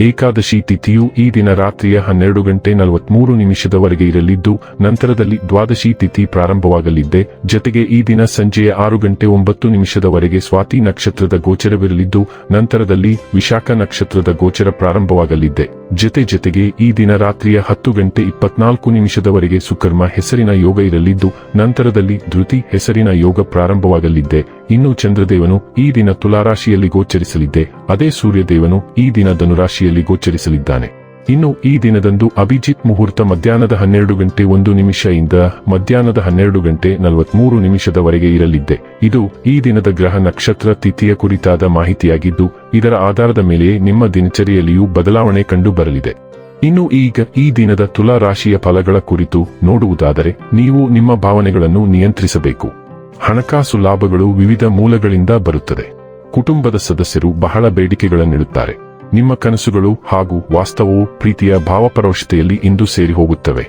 ಏಕಾದಶಿ ತಿಥಿಯು ಈ ದಿನ ರಾತ್ರಿಯ ಹನ್ನೆರಡು ಗಂಟೆ ನಲವತ್ಮೂರು ನಿಮಿಷದವರೆಗೆ ಇರಲಿದ್ದು, ನಂತರದಲ್ಲಿ ದ್ವಾದಶಿ ತಿಥಿ ಪ್ರಾರಂಭವಾಗಲಿದ್ದೆ. ಜತೆಗೆ ಈ ದಿನ ಸಂಜೆಯ ಆರು ಗಂಟೆ ಒಂಬತ್ತು ನಿಮಿಷದವರೆಗೆ ಸ್ವಾತಿ ನಕ್ಷತ್ರದ ಗೋಚರವಿರಲಿದ್ದು, ನಂತರದಲ್ಲಿ ವಿಶಾಖ ನಕ್ಷತ್ರದ ಗೋಚರ ಪ್ರಾರಂಭವಾಗಲಿದ್ದೆ. ಜತೆ ಜತೆಗೆ ಈ ದಿನ ರಾತ್ರಿಯ ಹತ್ತು ಗಂಟೆ ಇಪ್ಪತ್ನಾಲ್ಕು ನಿಮಿಷದವರೆಗೆ ಸುಕರ್ಮ ಹೆಸರಿನ ಯೋಗ ಇರಲಿದ್ದು, ನಂತರದಲ್ಲಿ ಧೃತಿ ಹೆಸರಿನ ಯೋಗ ಪ್ರಾರಂಭವಾಗಲಿದ್ದೆ. ಇನ್ನು ಚಂದ್ರದೇವನು ಈ ದಿನ ತುಲಾರಾಶಿಯಲ್ಲಿ ಗೋಚರಿಸಲಿದ್ದೆ. ಅದೇ ಸೂರ್ಯದೇವನು ಈ ದಿನ ಧನುರಾಶಿಯಲ್ಲಿ ಗೋಚರಿಸಲಿದ್ದಾನೆ. ಇನ್ನು ಈ ದಿನದಂದು ಅಭಿಜಿತ್ ಮುಹೂರ್ತ ಮಧ್ಯಾಹ್ನದ ಹನ್ನೆರಡು ಗಂಟೆ ಒಂದು ನಿಮಿಷ ಇಂದ ಮಧ್ಯಾಹ್ನದ ಹನ್ನೆರಡು ಗಂಟೆ ನಲವತ್ಮೂರು ನಿಮಿಷದವರೆಗೆ ಇರಲಿದ್ದೆ. ಇದು ಈ ದಿನದ ಗ್ರಹ ನಕ್ಷತ್ರ ತಿಥಿಯ ಕುರಿತಾದ ಮಾಹಿತಿಯಾಗಿದ್ದು, ಇದರ ಆಧಾರದ ಮೇಲೆ ನಿಮ್ಮ ದಿನಚರಿಯಲ್ಲಿಯೂ ಬದಲಾವಣೆ ಕಂಡು ಬರಲಿದೆ ಇನ್ನು ಈಗ ಈ ದಿನದ ತುಲಾ ರಾಶಿಯ ಫಲಗಳ ಕುರಿತು ನೋಡುವುದಾದರೆ, ನೀವು ನಿಮ್ಮ ಭಾವನೆಗಳನ್ನು ನಿಯಂತ್ರಿಸಬೇಕು. ಹಣಕಾಸು ಲಾಭಗಳು ವಿವಿಧ ಮೂಲಗಳಿಂದ ಬರುತ್ತದೆ. ಕುಟುಂಬದ ಸದಸ್ಯರು ಬಹಳ ಬೇಡಿಕೆಗಳನ್ನಿಡುತ್ತಾರೆ. ನಿಮ್ಮ ಕನಸುಗಳು ಹಾಗೂ ವಾಸ್ತವವು ಪ್ರೀತಿಯ ಭಾವಪರೋಷತೆಯಲ್ಲಿ ಇಂದು ಸೇರಿ ಹೋಗುತ್ತವೆ.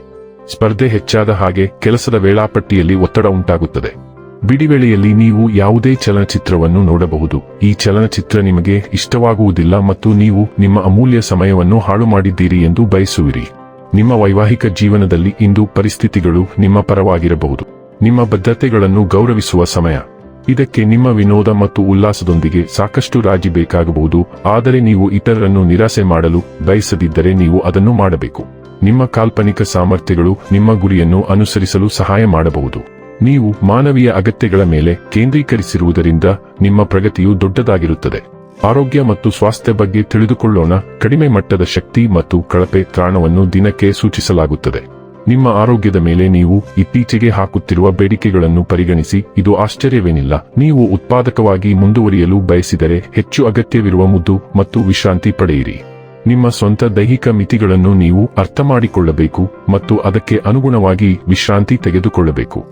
ಸ್ಪರ್ಧೆ ಹೆಚ್ಚಾದ ಹಾಗೆ ಕೆಲಸದ ವೇಳಾಪಟ್ಟಿಯಲ್ಲಿ ಒತ್ತಡ ಉಂಟಾಗುತ್ತದೆ. ಬಿಡಿವೇಳೆಯಲ್ಲಿ ನೀವು ಯಾವುದೇ ಚಲನಚಿತ್ರವನ್ನು ನೋಡಬಹುದು. ಈ ಚಲನಚಿತ್ರ ನಿಮಗೆ ಇಷ್ಟವಾಗುವುದಿಲ್ಲ ಮತ್ತು ನೀವು ನಿಮ್ಮ ಅಮೂಲ್ಯ ಸಮಯವನ್ನು ಹಾಳು ಮಾಡಿದ್ದೀರಿ ಎಂದು ಬಯಸುವಿರಿ. ನಿಮ್ಮ ವೈವಾಹಿಕ ಜೀವನದಲ್ಲಿ ಇಂದು ಪರಿಸ್ಥಿತಿಗಳು ನಿಮ್ಮ ಪರವಾಗಿರಬಹುದು. ನಿಮ್ಮ ಬದ್ಧತೆಗಳನ್ನು ಗೌರವಿಸುವ ಸಮಯ. ಇದಕ್ಕೆ ನಿಮ್ಮ ವಿನೋದ ಮತ್ತು ಉಲ್ಲಾಸದೊಂದಿಗೆ ಸಾಕಷ್ಟು ರಾಜಿ ಬೇಕಾಗಬಹುದು, ಆದರೆ ನೀವು ಇತರರನ್ನು ನಿರಾಸೆ ಮಾಡಲು ಬಯಸದಿದ್ದರೆ ನೀವು ಅದನ್ನು ಮಾಡಬೇಕು. ನಿಮ್ಮ ಕಾಲ್ಪನಿಕ ಸಾಮರ್ಥ್ಯಗಳು ನಿಮ್ಮ ಗುರಿಯನ್ನು ಅನುಸರಿಸಲು ಸಹಾಯ ಮಾಡಬಹುದು. ನೀವು ಮಾನವೀಯ ಅಗತ್ಯಗಳ ಮೇಲೆ ಕೇಂದ್ರೀಕರಿಸಿರುವುದರಿಂದ ನಿಮ್ಮ ಪ್ರಗತಿಯು ದೊಡ್ಡದಾಗಿರುತ್ತದೆ. ಆರೋಗ್ಯ ಮತ್ತು ಸ್ವಾಸ್ಥ್ಯ ಬಗ್ಗೆ ತಿಳಿದುಕೊಳ್ಳೋಣ. ಕಡಿಮೆ ಮಟ್ಟದ ಶಕ್ತಿ ಮತ್ತು ಕಳಪೆ ತ್ರಾಣವನ್ನು ದಿನಕ್ಕೆ ಸೂಚಿಸಲಾಗುತ್ತದೆ. ನಿಮ್ಮ ಆರೋಗ್ಯದ ಮೇಲೆ ನೀವು ಇತ್ತೀಚೆಗೆ ಹಾಕುತ್ತಿರುವ ಬೇಡಿಕೆಗಳನ್ನು ಪರಿಗಣಿಸಿ, ಇದು ಆಶ್ಚರ್ಯವೇನಿಲ್ಲ. ನೀವು ಉತ್ಪಾದಕವಾಗಿ ಮುಂದುವರಿಯಲು ಬಯಸಿದರೆ ಹೆಚ್ಚು ಅಗತ್ಯವಿರುವ ಮುದ್ದು ಮತ್ತು ವಿಶ್ರಾಂತಿ ಪಡೆಯಿರಿ. ನಿಮ್ಮ ಸ್ವಂತ ದೈಹಿಕ ಮಿತಿಗಳನ್ನು ನೀವು ಅರ್ಥಮಾಡಿಕೊಳ್ಳಬೇಕು ಮತ್ತು ಅದಕ್ಕೆ ಅನುಗುಣವಾಗಿ ವಿಶ್ರಾಂತಿ ತೆಗೆದುಕೊಳ್ಳಬೇಕು.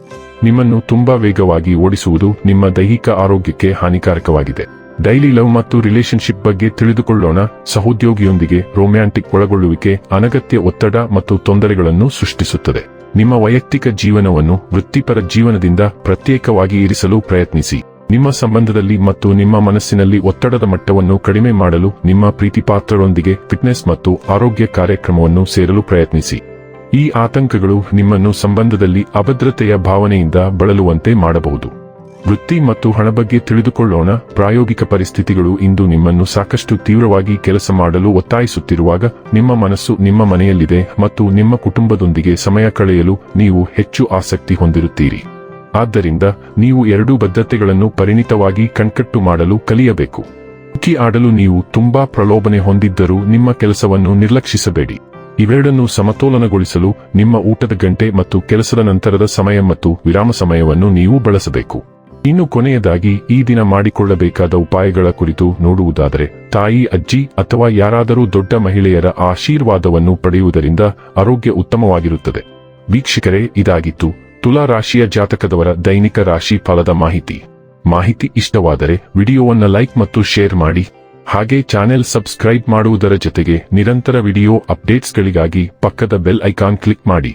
ನಿಮ್ಮನ್ನು ತುಂಬಾ ವೇಗವಾಗಿ ಓಡಿಸುವುದು ನಿಮ್ಮ ದೈಹಿಕ ಆರೋಗ್ಯಕ್ಕೆ ಹಾನಿಕಾರಕವಾಗಿದೆ. ಡೈಲಿ ಲವ್ ಮತ್ತು ರಿಲೇಶನ್ಶಿಪ್ ಬಗ್ಗೆ ತಿಳಿದುಕೊಳ್ಳೋಣ. ಸಹೋದ್ಯೋಗಿಯೊಂದಿಗೆ ರೊಮ್ಯಾಂಟಿಕ್ ಒಳಗೊಳ್ಳುವಿಕೆ ಅನಗತ್ಯ ಒತ್ತಡ ಮತ್ತು ತೊಂದರೆಗಳನ್ನು ಸೃಷ್ಟಿಸುತ್ತದೆ. ನಿಮ್ಮ ವೈಯಕ್ತಿಕ ಜೀವನವನ್ನು ವೃತ್ತಿಪರ ಜೀವನದಿಂದ ಪ್ರತ್ಯೇಕವಾಗಿ ಇರಿಸಲು ಪ್ರಯತ್ನಿಸಿ. ನಿಮ್ಮ ಸಂಬಂಧದಲ್ಲಿ ಮತ್ತು ನಿಮ್ಮ ಮನಸ್ಸಿನಲ್ಲಿ ಒತ್ತಡದ ಮಟ್ಟವನ್ನು ಕಡಿಮೆ ಮಾಡಲು ನಿಮ್ಮ ಪ್ರೀತಿಪಾತ್ರರೊಂದಿಗೆ ಫಿಟ್ನೆಸ್ ಮತ್ತು ಆರೋಗ್ಯ ಕಾರ್ಯಕ್ರಮವನ್ನು ಸೇರಲು ಪ್ರಯತ್ನಿಸಿ. ಈ ಆತಂಕಗಳು ನಿಮ್ಮನ್ನು ಸಂಬಂಧದಲ್ಲಿ ಅಭದ್ರತೆಯ ಭಾವನೆಯಿಂದ ಬಳಲುವಂತೆ ಮಾಡಬಹುದು. ವೃತ್ತಿ ಮತ್ತು ಹಣ ಬಗ್ಗೆ ತಿಳಿದುಕೊಳ್ಳೋಣ. ಪ್ರಾಯೋಗಿಕ ಪರಿಸ್ಥಿತಿಗಳು ಇಂದು ನಿಮ್ಮನ್ನು ಸಾಕಷ್ಟು ತೀವ್ರವಾಗಿ ಕೆಲಸ ಮಾಡಲು ಒತ್ತಾಯಿಸುತ್ತಿರುವಾಗ, ನಿಮ್ಮ ಮನಸ್ಸು ನಿಮ್ಮ ಮನೆಯಲ್ಲಿದೆ ಮತ್ತು ನಿಮ್ಮ ಕುಟುಂಬದೊಂದಿಗೆ ಸಮಯ ಕಳೆಯಲು ನೀವು ಹೆಚ್ಚು ಆಸಕ್ತಿ ಹೊಂದಿರುತ್ತೀರಿ. ಆದ್ದರಿಂದ, ನೀವು ಎರಡೂ ಬದ್ಧತೆಗಳನ್ನು ಪರಿಣಿತವಾಗಿ ಕಣ್ಕಟ್ಟು ಮಾಡಲು ಕಲಿಯಬೇಕು. ಹುಕಿ ಆಡಲು ನೀವು ತುಂಬಾ ಪ್ರಲೋಭನೆ ಹೊಂದಿದ್ದರೂ ನಿಮ್ಮ ಕೆಲಸವನ್ನು ನಿರ್ಲಕ್ಷಿಸಬೇಡಿ. ಇವೆರಡನ್ನು ಸಮತೋಲನಗೊಳಿಸಲು ನಿಮ್ಮ ಊಟದ ಗಂಟೆ ಮತ್ತು ಕೆಲಸದ ನಂತರದ ಸಮಯ ಮತ್ತು ವಿರಾಮ ಸಮಯವನ್ನು ನೀವು ಬಳಸಬೇಕು. ಇನ್ನು ಕೊನೆಯದಾಗಿ ಈ ದಿನ ಮಾಡಿಕೊಳ್ಳಬೇಕಾದ ಉಪಾಯಗಳ ಕುರಿತು ನೋಡುವುದಾದರೆ, ತಾಯಿ, ಅಜ್ಜಿ ಅಥವಾ ಯಾರಾದರೂ ದೊಡ್ಡ ಮಹಿಳೆಯರ ಆಶೀರ್ವಾದವನ್ನು ಪಡೆಯುವುದರಿಂದ ಆರೋಗ್ಯ ಉತ್ತಮವಾಗಿರುತ್ತದೆ. ವೀಕ್ಷಕರೇ, ಇದಾಗಿತ್ತು ತುಲಾ ರಾಶಿಯ ಜಾತಕದವರ ದೈನಿಕ ರಾಶಿ ಫಲದ ಮಾಹಿತಿ. ಮಾಹಿತಿ ಇಷ್ಟವಾದರೆ ವಿಡಿಯೋವನ್ನು ಲೈಕ್ ಮತ್ತು ಶೇರ್ ಮಾಡಿ. ಹಾಗೆ ಚಾನೆಲ್ ಸಬ್ಸ್ಕ್ರೈಬ್ ಮಾಡುವುದರ ಜೊತೆಗೆ ನಿರಂತರ ವಿಡಿಯೋ ಅಪ್ಡೇಟ್ಸ್ಗಳಿಗಾಗಿ ಪಕ್ಕದ ಬೆಲ್ ಐಕಾನ್ ಕ್ಲಿಕ್ ಮಾಡಿ.